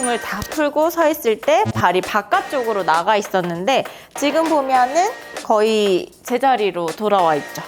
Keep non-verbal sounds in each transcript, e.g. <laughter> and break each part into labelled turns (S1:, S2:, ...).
S1: 힘을 다 풀고 서 있을 때 발이 바깥쪽으로 나가 있었는데 지금 보면은 거의 제자리로 돌아와 있죠.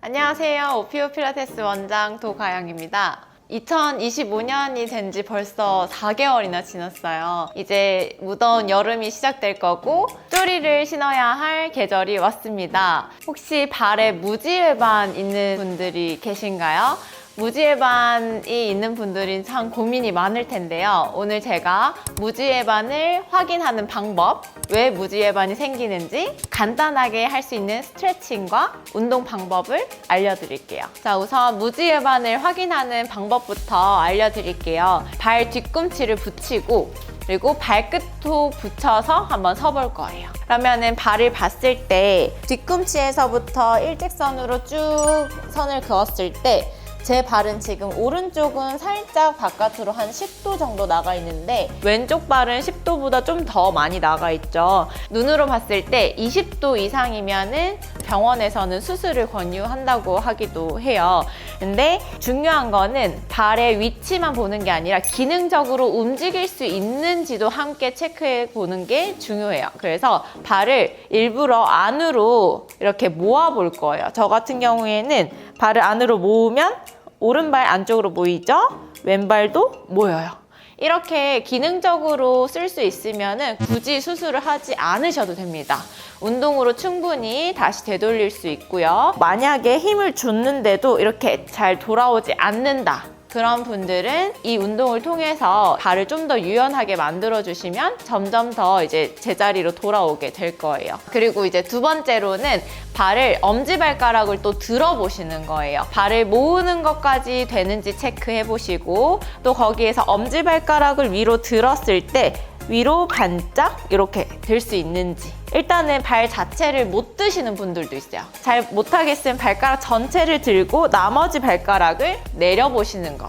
S1: 안녕하세요. 오피오 필라테스 원장 도가영입니다. 2025년이 된 지 벌써 4개월이나 지났어요. 이제 무더운 여름이 시작될 거고 쪼리를 신어야 할 계절이 왔습니다. 혹시 발에 무지외반 있는 분들이 계신가요? 무지외반이 있는 분들이 참 고민이 많을 텐데요. 오늘 제가 무지외반을 확인하는 방법, 왜 무지외반이 생기는지 간단하게 할 수 있는 스트레칭과 운동 방법을 알려드릴게요. 자, 우선 무지외반을 확인하는 방법부터 알려드릴게요. 발 뒤꿈치를 붙이고 그리고 발끝도 붙여서 한번 서볼 거예요. 그러면은 발을 봤을 때 뒤꿈치에서부터 일직선으로 쭉 선을 그었을 때 제 발은 지금 오른쪽은 살짝 바깥으로 한 10도 정도 나가 있는데 왼쪽 발은 10도보다 좀 더 많이 나가 있죠. 눈으로 봤을 때 20도 이상이면은 병원에서는 수술을 권유한다고 하기도 해요. 근데 중요한 거는 발의 위치만 보는 게 아니라 기능적으로 움직일 수 있는지도 함께 체크해 보는 게 중요해요. 그래서 발을 일부러 안으로 이렇게 모아 볼 거예요. 저 같은 경우에는 발을 안으로 모으면 오른발 안쪽으로 모이죠? 왼발도 모여요. 이렇게 기능적으로 쓸 수 있으면 굳이 수술을 하지 않으셔도 됩니다. 운동으로 충분히 다시 되돌릴 수 있고요. 만약에 힘을 줬는데도 이렇게 잘 돌아오지 않는다. 그런 분들은 이 운동을 통해서 발을 좀 더 유연하게 만들어 주시면 점점 더 이제 제자리로 돌아오게 될 거예요. 그리고 이제 두 번째로는 발을 엄지발가락을 또 들어보시는 거예요. 발을 모으는 것까지 되는지 체크해 보시고 또 거기에서 엄지발가락을 위로 들었을 때 위로 반짝 이렇게 들 수 있는지 일단은 발 자체를 못 드시는 분들도 있어요 잘 못하겠으면 발가락 전체를 들고 나머지 발가락을 내려보시는 거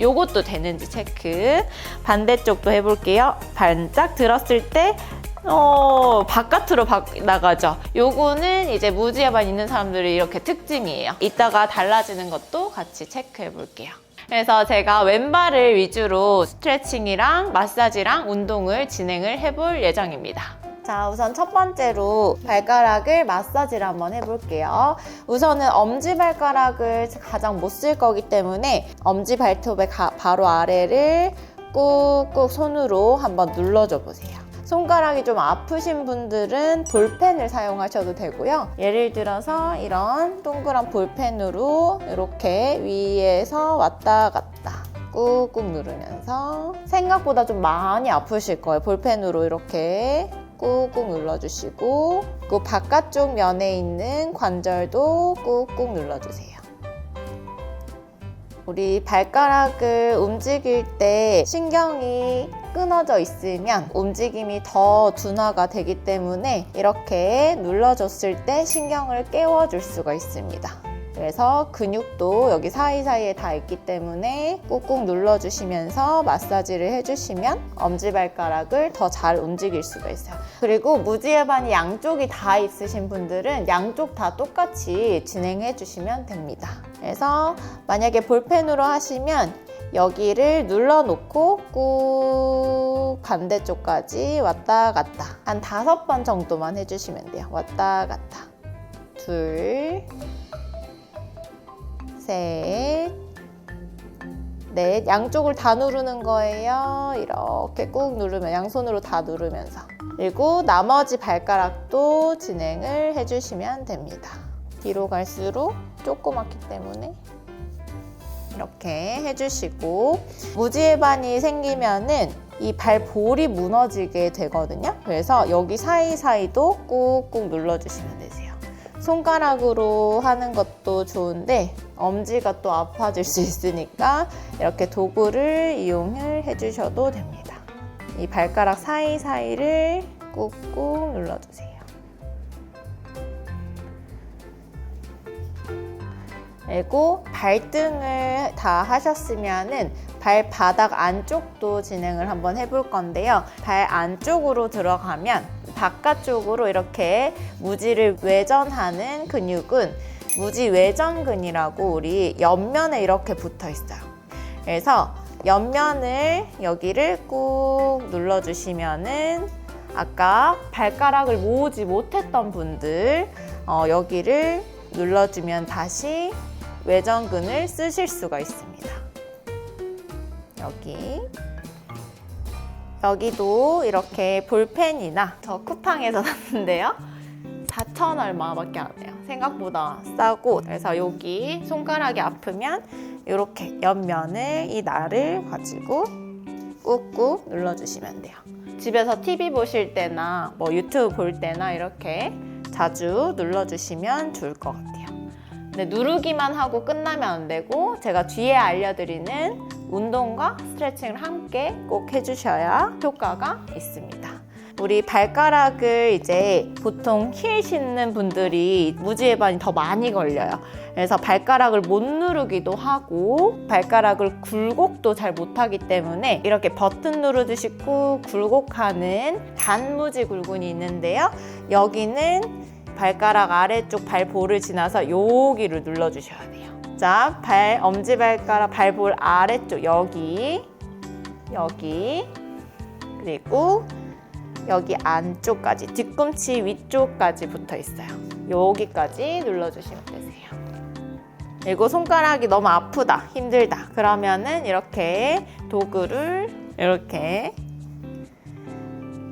S1: 요것도 되는지 체크 반대쪽도 해볼게요 반짝 들었을 때 어, 바깥으로 바, 나가죠. 요거는 이제 무지에만 있는 사람들이 이렇게 특징이에요. 이따가 달라지는 것도 같이 체크해 볼게요. 그래서 제가 왼발을 위주로 스트레칭이랑 마사지랑 운동을 진행을 해볼 예정입니다. 자, 우선 첫 번째로 발가락을 마사지를 한번 해볼게요. 우선은 엄지발가락을 가장 못 쓸 거기 때문에 엄지 발톱의 가- 바로 아래를 꾹꾹 손으로 한번 눌러줘 보세요. 손가락이 좀 아프신 분들은 볼펜을 사용하셔도 되고요. 예를 들어서 이런 동그란 볼펜으로 이렇게 위에서 왔다 갔다 꾹꾹 누르면서 생각보다 좀 많이 아프실 거예요. 볼펜으로 이렇게 꾹꾹 눌러주시고 그 바깥쪽 면에 있는 관절도 꾹꾹 눌러주세요. 우리 발가락을 움직일 때 신경이 끊어져 있으면 움직임이 더 둔화가 되기 때문에 이렇게 눌러줬을 때 신경을 깨워줄 수가 있습니다. 그래서 근육도 여기 사이사이에 다 있기 때문에 꾹꾹 눌러주시면서 마사지를 해주시면 엄지발가락을 더 잘 움직일 수가 있어요. 그리고 무지해반이 양쪽이 다 있으신 분들은 양쪽 다 똑같이 진행해 주시면 됩니다. 그래서 만약에 볼펜으로 하시면 여기를 눌러놓고 꾹 반대쪽까지 왔다 갔다 한 다섯 번 정도만 해주시면 돼요. 왔다 갔다 둘 셋, 넷. 양쪽을 다 누르는 거예요. 이렇게 꾹 누르면 양손으로 다 누르면서. 그리고 나머지 발가락도 진행을 해주시면 됩니다. 뒤로 갈수록 조그맣기 때문에 이렇게 해주시고 무지해반이 생기면은 이 발볼이 무너지게 되거든요. 그래서 여기 사이사이도 꾹꾹 눌러주시면 되세요. 손가락으로 하는 것도 좋은데 엄지가 또 아파질 수 있으니까 이렇게 도구를 이용을 해주셔도 됩니다. 이 발가락 사이사이를 꾹꾹 눌러주세요. 그리고 발등을 다 하셨으면은 발바닥 안쪽도 진행을 한번 해볼 건데요. 발 안쪽으로 들어가면 바깥쪽으로 이렇게 무지를 외전하는 근육은 무지 외전근이라고 우리 옆면에 이렇게 붙어 있어요. 그래서 옆면을 여기를 꾹 눌러주시면은 아까 발가락을 모으지 못했던 분들 어, 여기를 눌러주면 다시 외전근을 쓰실 수가 있습니다. 여기 여기도 이렇게 볼펜이나 저 쿠팡에서 <laughs> 샀는데요. 4천 얼마밖에 안 해요. 생각보다 싸고 그래서 여기 손가락이 아프면 이렇게 옆면을 이 날을 가지고 꾹꾹 눌러주시면 돼요. 집에서 TV 보실 때나 뭐 유튜브 볼 때나 이렇게 자주 눌러주시면 좋을 것 같아요. 근데 누르기만 하고 끝나면 안 되고 제가 뒤에 알려드리는 운동과 스트레칭을 함께 꼭 해주셔야 효과가 있습니다. 우리 발가락을 이제 보통 힐 신는 분들이 무지해반이 더 많이 걸려요. 그래서 발가락을 못 누르기도 하고 발가락을 굴곡도 잘 못하기 때문에 이렇게 버튼 누르듯이 꾹 굴곡하는 단무지 굴근이 있는데요. 여기는 발가락 아래쪽 발볼을 지나서 여기를 눌러주셔야 돼요. 자, 발 엄지발가락 발볼 아래쪽 여기 여기 그리고 여기 안쪽까지 뒤꿈치 위쪽까지 붙어 있어요. 여기까지 눌러주시면 되세요. 그리고 손가락이 너무 아프다, 힘들다. 그러면은 이렇게 도구를 이렇게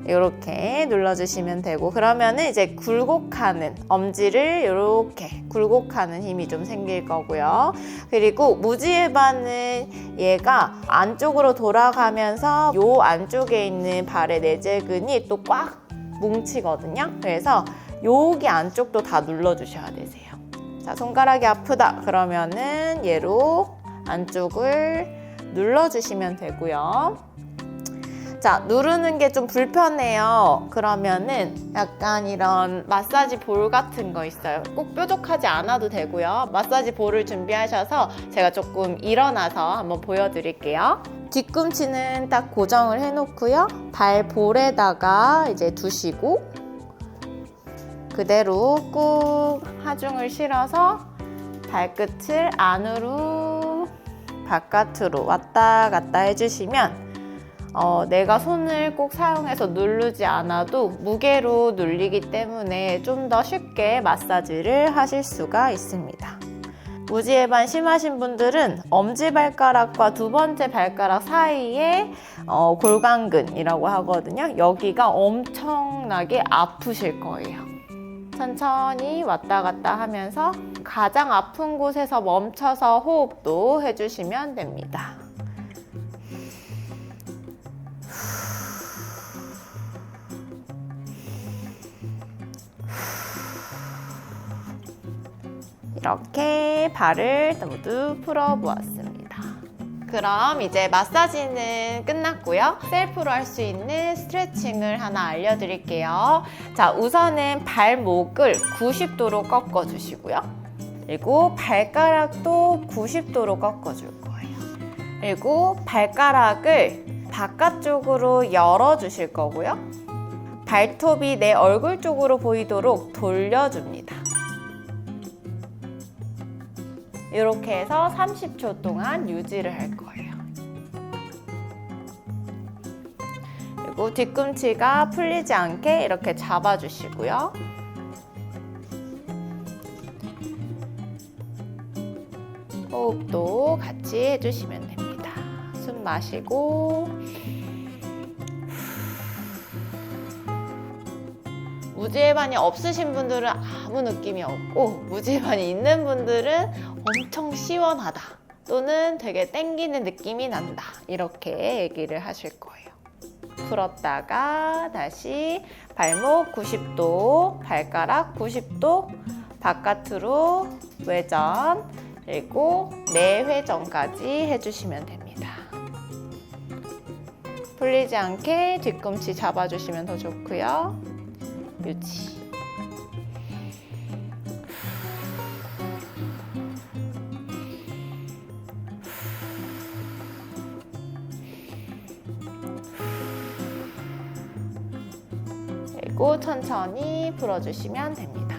S1: 이렇게 눌러주시면 되고 그러면은 이제 굴곡하는 엄지를 이렇게 굴곡하는 힘이 좀 생길 거고요. 그리고 무지해반은 얘가 안쪽으로 돌아가면서 요 안쪽에 있는 발의 내재근이 또 꽉 뭉치거든요. 그래서 여기 안쪽도 다 눌러주셔야 되세요. 자, 손가락이 아프다 그러면은 얘로 안쪽을 눌러주시면 되고요. 자, 누르는 게 좀 불편해요. 그러면은 약간 이런 마사지 볼 같은 거 있어요. 꼭 뾰족하지 않아도 되고요. 마사지 볼을 준비하셔서 제가 조금 일어나서 한번 보여드릴게요. 뒤꿈치는 딱 고정을 해놓고요. 발 볼에다가 이제 두시고 그대로 꾹 하중을 실어서 발끝을 안으로 바깥으로 왔다 갔다 해주시면 어, 내가 손을 꼭 사용해서 누르지 않아도 무게로 눌리기 때문에 좀 더 쉽게 마사지를 하실 수가 있습니다. 무지해반 심하신 분들은 엄지발가락과 두 번째 발가락 사이에 어, 골간근이라고 하거든요. 여기가 엄청나게 아프실 거예요. 천천히 왔다 갔다 하면서 가장 아픈 곳에서 멈춰서 호흡도 해주시면 됩니다. 이렇게 발을 모두 풀어보았습니다. 그럼 이제 마사지는 끝났고요. 셀프로 할 수 있는 스트레칭을 하나 알려드릴게요. 자, 우선은 발목을 90도로 꺾어주시고요. 그리고 발가락도 90도로 꺾어줄 거예요. 그리고 발가락을 바깥쪽으로 열어주실 거고요. 발톱이 내 얼굴 쪽으로 보이도록 돌려줍니다. 이렇게 해서 30초 동안 유지를 할 거예요. 그리고 뒤꿈치가 풀리지 않게 이렇게 잡아주시고요. 호흡도 같이 해주시면 됩니다. 숨 마시고 무지해반이 없으신 분들은 아무 느낌이 없고 무지해반이 있는 분들은 엄청 시원하다 또는 되게 땡기는 느낌이 난다 이렇게 얘기를 하실 거예요. 풀었다가 다시 발목 90도, 발가락 90도, 바깥으로 외전 그리고 내회전까지 해주시면 됩니다. 풀리지 않게 뒤꿈치 잡아주시면 더 좋고요. 유지. 그리고 천천히 풀어주시면 됩니다.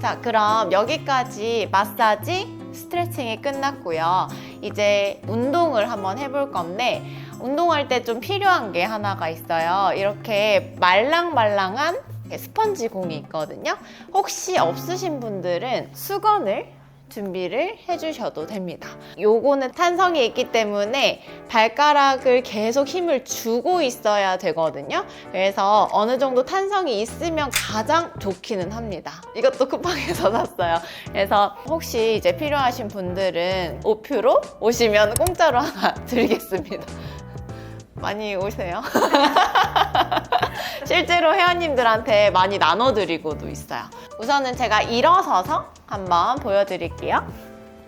S1: 자, 그럼 여기까지 마사지, 스트레칭이 끝났고요. 이제 운동을 한번 해볼 건데 운동할 때 좀 필요한 게 하나가 있어요. 이렇게 말랑말랑한 스펀지 공이 있거든요. 혹시 없으신 분들은 수건을 준비를 해주셔도 됩니다. 요거는 탄성이 있기 때문에 발가락을 계속 힘을 주고 있어야 되거든요. 그래서 어느 정도 탄성이 있으면 가장 좋기는 합니다. 이것도 쿠팡에서 <laughs> 샀어요. 그래서 혹시 이제 필요하신 분들은 오표로 오시면 공짜로 하나 <laughs> 드리겠습니다. 많이 오세요. <laughs> 실제로 회원님들한테 많이 나눠드리고도 있어요. 우선은 제가 일어서서 한번 보여드릴게요.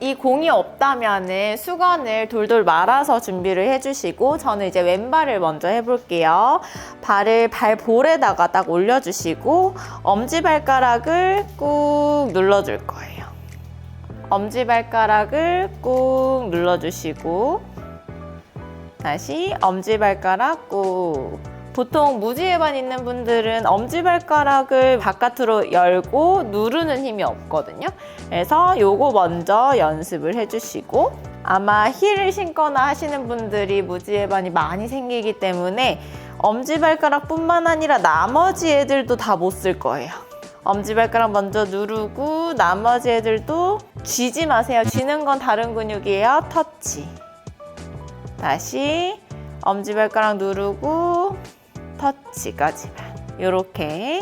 S1: 이 공이 없다면은 수건을 돌돌 말아서 준비를 해주시고 저는 이제 왼발을 먼저 해볼게요. 발을 발볼에다가 딱 올려주시고 엄지발가락을 꾹 눌러줄 거예요. 엄지발가락을 꾹 눌러주시고 다시 엄지발가락 꾹 보통 무지해반 있는 분들은 엄지발가락을 바깥으로 열고 누르는 힘이 없거든요. 그래서 요거 먼저 연습을 해주시고 아마 힐을 신거나 하시는 분들이 무지해반이 많이 생기기 때문에 엄지발가락뿐만 아니라 나머지 애들도 다 못 쓸 거예요. 엄지발가락 먼저 누르고 나머지 애들도 쥐지 마세요. 쥐는 건 다른 근육이에요. 터치. 다시 엄지발가락 누르고 터치까지만 이렇게.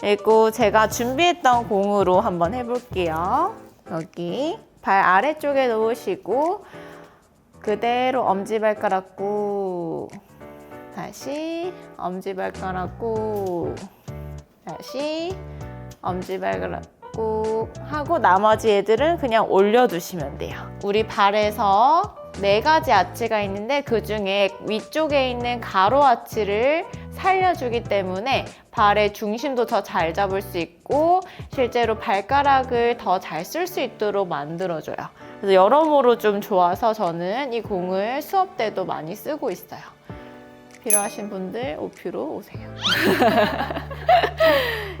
S1: 그리고 제가 준비했던 공으로 한번 해볼게요. 여기 발 아래쪽에 놓으시고 그대로 엄지발가락 꾹 다시 엄지발가락 꾹 다시 엄지발가락 꾹 하고 나머지 애들은 그냥 올려두시면 돼요. 우리 발에서 네 가지 아치가 있는데 그 중에 위쪽에 있는 가로 아치를 살려주기 때문에 발의 중심도 더 잘 잡을 수 있고 실제로 발가락을 더 잘 쓸 수 있도록 만들어줘요. 그래서 여러모로 좀 좋아서 저는 이 공을 수업 때도 많이 쓰고 있어요. 필요하신 분들 오피로 오세요. <laughs>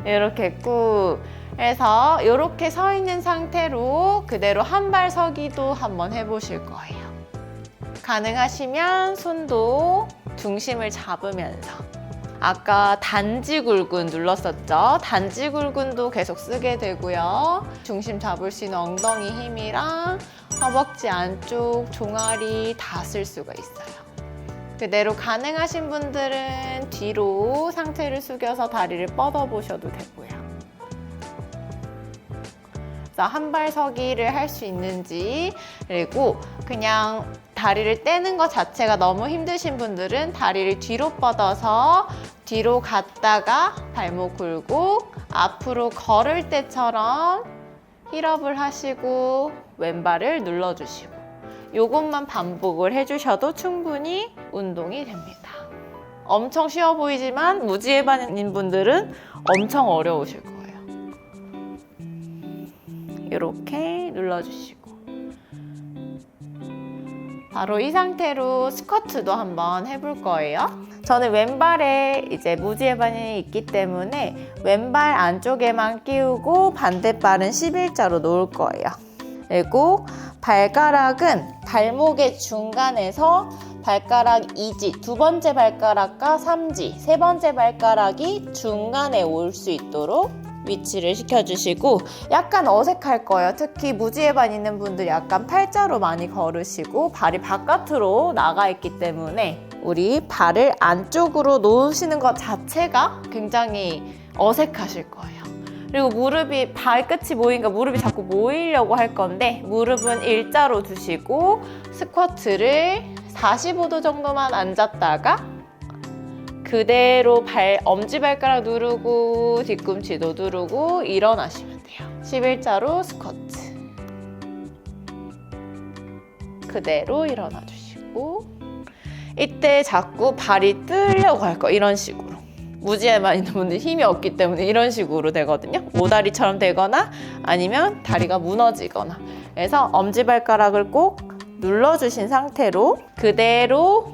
S1: 이렇게 꾹 해서 이렇게 서 있는 상태로 그대로 한 발 서기도 한번 해보실 거예요. 가능하시면 손도 중심을 잡으면서 아까 단지굴근 눌렀었죠? 단지굴근도 계속 쓰게 되고요. 중심 잡을 수 있는 엉덩이 힘이랑 허벅지 안쪽 종아리 다 쓸 수가 있어요. 그대로 가능하신 분들은 뒤로 상체를 숙여서 다리를 뻗어 보셔도 되고요. 한발 서기를 할 수 있는지 그리고 그냥 다리를 떼는 것 자체가 너무 힘드신 분들은 다리를 뒤로 뻗어서 뒤로 갔다가 발목 굴고 앞으로 걸을 때처럼 힐업을 하시고 왼발을 눌러주시고 요것만 반복을 해주셔도 충분히 운동이 됩니다. 엄청 쉬워 보이지만 무지해반인 분들은 엄청 어려우실 거예요. 이렇게 눌러주시고 바로 이 상태로 스쿼트도 한번 해볼 거예요. 저는 왼발에 이제 무지해반이 있기 때문에 왼발 안쪽에만 끼우고 반대발은 11자로 놓을 거예요. 그리고 발가락은 발목의 중간에서 발가락 2지, 두 번째 발가락과 3지, 세 번째 발가락이 중간에 올 수 있도록 위치를 시켜주시고 약간 어색할 거예요. 특히 무지해반 있는 분들 약간 팔자로 많이 걸으시고 발이 바깥으로 나가 있기 때문에 우리 발을 안쪽으로 놓으시는 것 자체가 굉장히 어색하실 거예요. 그리고 무릎이 발끝이 모이니까 무릎이 자꾸 모이려고 할 건데 무릎은 일자로 두시고 스쿼트를 45도 정도만 앉았다가 그대로 발, 엄지발가락 누르고 뒤꿈치도 누르고 일어나시면 돼요. 11자로 스쿼트. 그대로 일어나 주시고 이때 자꾸 발이 뜨려고 할 거 이런 식으로. 무지에만 있는 분들 힘이 없기 때문에 이런 식으로 되거든요. 모다리처럼 되거나 아니면 다리가 무너지거나. 그래서 엄지발가락을 꼭 눌러주신 상태로 그대로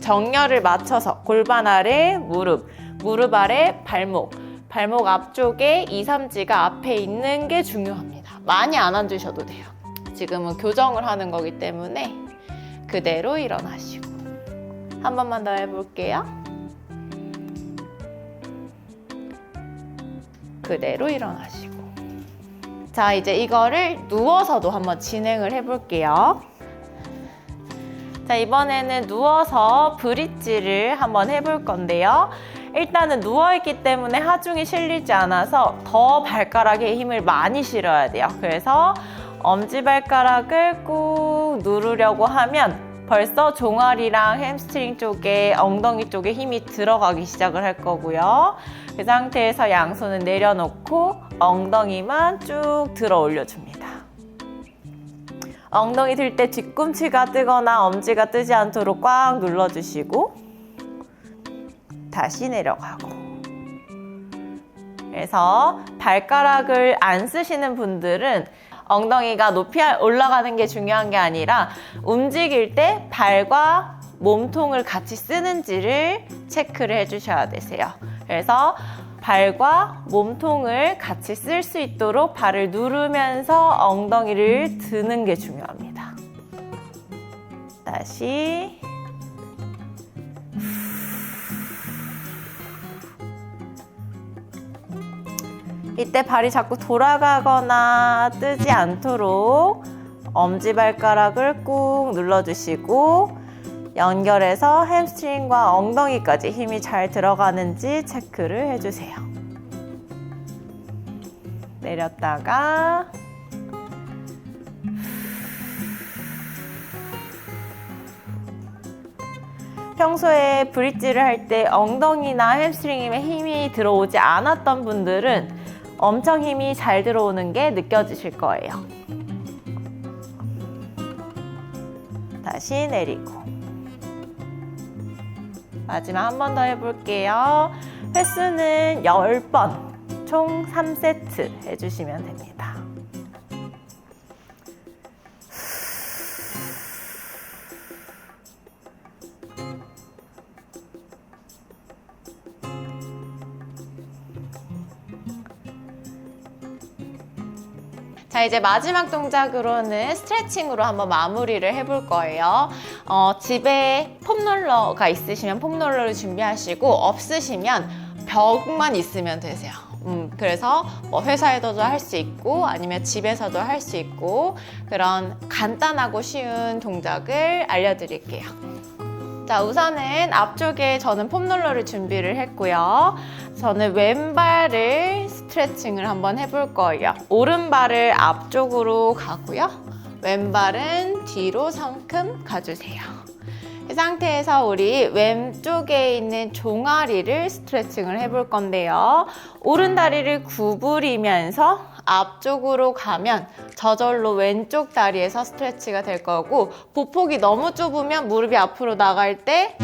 S1: 정렬을 맞춰서 골반 아래 무릎, 무릎 아래 발목, 발목 앞쪽에 2, 3지가 앞에 있는 게 중요합니다. 많이 안 앉으셔도 돼요. 지금은 교정을 하는 거기 때문에 그대로 일어나시고 한 번만 더 해볼게요. 그대로 일어나시고 자 이제 이거를 누워서도 한번 진행을 해볼게요. 자 이번에는 누워서 브릿지를 한번 해볼 건데요. 일단은 누워있기 때문에 하중이 실리지 않아서 더 발가락에 힘을 많이 실어야 돼요. 그래서 엄지발가락을 꾹 누르려고 하면 벌써 종아리랑 햄스트링 쪽에 엉덩이 쪽에 힘이 들어가기 시작을 할 거고요. 그 상태에서 양손은 내려놓고 엉덩이만 쭉 들어 올려줍니다. 엉덩이 들 때 뒤꿈치가 뜨거나 엄지가 뜨지 않도록 꽉 눌러주시고 다시 내려가고 그래서 발가락을 안 쓰시는 분들은 엉덩이가 높이 올라가는 게 중요한 게 아니라 움직일 때 발과 몸통을 같이 쓰는지를 체크를 해주셔야 되세요. 그래서 발과 몸통을 같이 쓸 수 있도록 발을 누르면서 엉덩이를 드는 게 중요합니다. 다시 이때 발이 자꾸 돌아가거나 뜨지 않도록 엄지발가락을 꾹 눌러주시고 연결해서 햄스트링과 엉덩이까지 힘이 잘 들어가는지 체크를 해주세요. 내렸다가 평소에 브릿지를 할 때 엉덩이나 햄스트링에 힘이 들어오지 않았던 분들은 엄청 힘이 잘 들어오는 게 느껴지실 거예요. 다시 내리고. 마지막 한 번 더 해볼게요. 횟수는 10번, 총 3세트 해주시면 됩니다. 자 이제 마지막 동작으로는 스트레칭으로 한번 마무리를 해볼 거예요. 어, 집에 폼롤러가 있으시면 폼롤러를 준비하시고 없으시면 벽만 있으면 되세요. 음, 그래서 뭐 회사에서도 할 수 있고 아니면 집에서도 할 수 있고 그런 간단하고 쉬운 동작을 알려드릴게요. 자 우선은 앞쪽에 저는 폼롤러를 준비를 했고요. 저는 왼발을 스트레칭을 한번 해볼 거예요. 오른발을 앞쪽으로 가고요. 왼발은 뒤로 성큼 가주세요. 이 상태에서 우리 왼쪽에 있는 종아리를 스트레칭을 해볼 건데요. 오른 다리를 구부리면서 앞쪽으로 가면 저절로 왼쪽 다리에서 스트레치가 될 거고 보폭이 너무 좁으면 무릎이 앞으로 나갈 때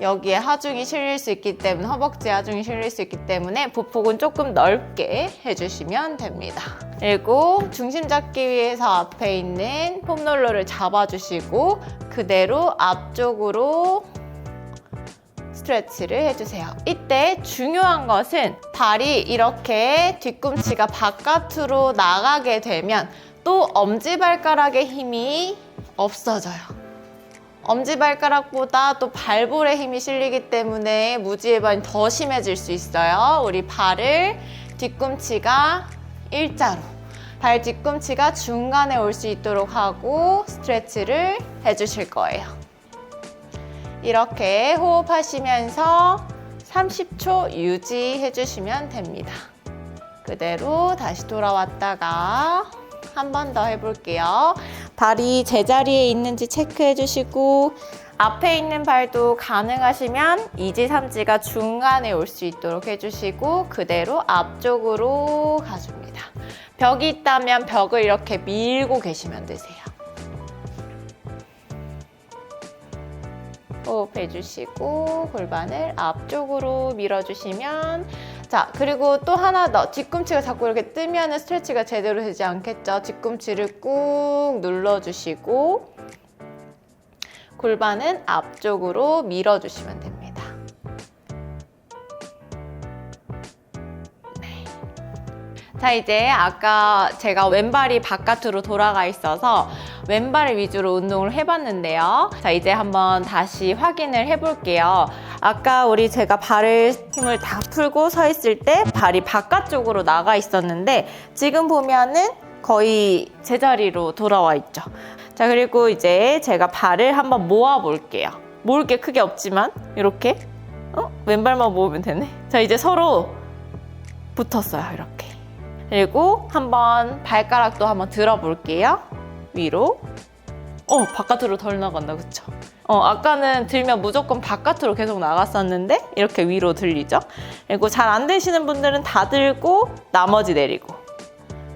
S1: 여기에 하중이 실릴 수 있기 때문에 허벅지 하중이 실릴 수 있기 때문에 보폭은 조금 넓게 해주시면 됩니다. 그리고 중심 잡기 위해서 앞에 있는 폼롤러를 잡아주시고 그대로 앞쪽으로 스트레치를 해주세요. 이때 중요한 것은 발이 이렇게 뒤꿈치가 바깥으로 나가게 되면 또 엄지발가락의 힘이 없어져요. 엄지발가락보다 또 발볼에 힘이 실리기 때문에 무지해반이 더 심해질 수 있어요. 우리 발을 뒤꿈치가 일자로, 발 뒤꿈치가 중간에 올 수 있도록 하고 스트레치를 해주실 거예요. 이렇게 호흡하시면서 30초 유지해 주시면 됩니다. 그대로 다시 돌아왔다가 한 번 더 해볼게요. 발이 제자리에 있는지 체크해 주시고 앞에 있는 발도 가능하시면 2지, 3지가 중간에 올 수 있도록 해주시고 그대로 앞쪽으로 가줍니다. 벽이 있다면 벽을 이렇게 밀고 계시면 되세요. 호흡해 주시고 골반을 앞쪽으로 밀어주시면 자 그리고 또 하나 더 뒤꿈치가 자꾸 이렇게 뜨면 스트레치가 제대로 되지 않겠죠 뒤꿈치를 꾹 눌러주시고 골반은 앞쪽으로 밀어주시면 됩니다 네. 자, 이제 아까 제가 왼발이 바깥으로 돌아가 있어서 왼발 위주로 운동을 해봤는데요. 자, 이제 한번 다시 확인을 해볼게요. 아까 우리 제가 발을 힘을 다 풀고 서 있을 때 발이 바깥쪽으로 나가 있었는데 지금 보면은 거의 제자리로 돌아와 있죠. 자, 그리고 이제 제가 발을 한번 모아 볼게요. 모을 게 크게 없지만 이렇게 어? 왼발만 모으면 되네. 자, 이제 서로 붙었어요. 이렇게. 그리고 한번 발가락도 한번 들어볼게요. 위로. 어, 바깥으로 덜 나간다. 그쵸? 어, 아까는 들면 무조건 바깥으로 계속 나갔었는데 이렇게 위로 들리죠? 그리고 잘 안 되시는 분들은 다 들고 나머지 내리고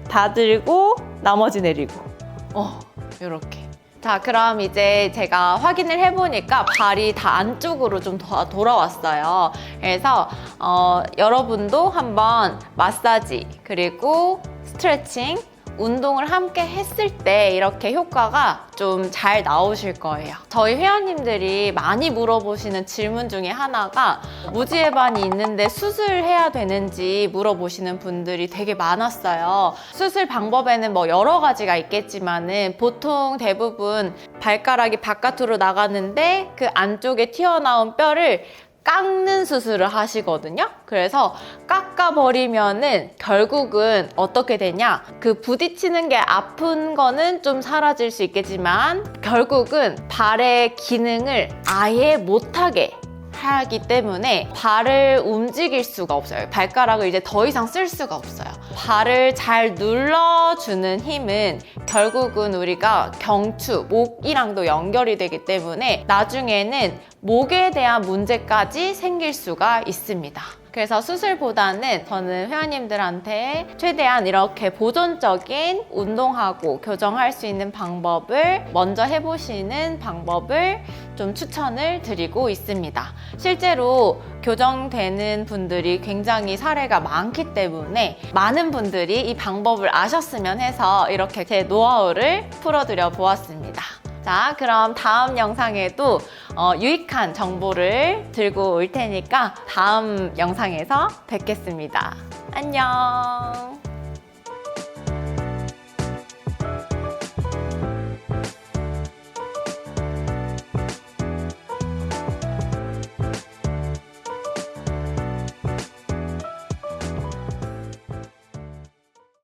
S1: 다 들고 나머지 내리고 어, 이렇게. 자, 그럼 이제 제가 확인을 해보니까 발이 다 안쪽으로 좀 더 돌아왔어요. 그래서 어, 여러분도 한번 마사지 그리고 스트레칭 운동을 함께 했을 때 이렇게 효과가 좀 잘 나오실 거예요. 저희 회원님들이 많이 물어보시는 질문 중에 하나가 무지해반이 있는데 수술해야 되는지 물어보시는 분들이 되게 많았어요. 수술 방법에는 뭐 여러 가지가 있겠지만은 보통 대부분 발가락이 바깥으로 나가는데 그 안쪽에 튀어나온 뼈를 깎는 수술을 하시거든요. 그래서 깎아버리면은 결국은 어떻게 되냐? 그 부딪히는 게 아픈 거는 좀 사라질 수 있겠지만 결국은 발의 기능을 아예 못하게 하기 때문에 발을 움직일 수가 없어요. 발가락을 이제 더 이상 쓸 수가 없어요. 발을 잘 눌러주는 힘은 결국은 우리가 경추, 목이랑도 연결이 되기 때문에 나중에는 목에 대한 문제까지 생길 수가 있습니다. 그래서 수술보다는 저는 회원님들한테 최대한 이렇게 보존적인 운동하고 교정할 수 있는 방법을 먼저 해보시는 방법을 좀 추천을 드리고 있습니다. 실제로 교정되는 분들이 굉장히 사례가 많기 때문에 많은 분들이 이 방법을 아셨으면 해서 이렇게 제 노하우를 풀어드려 보았습니다. 자, 그럼 다음 영상에도 어, 유익한 정보를 들고 올 테니까 다음 영상에서 뵙겠습니다. 안녕.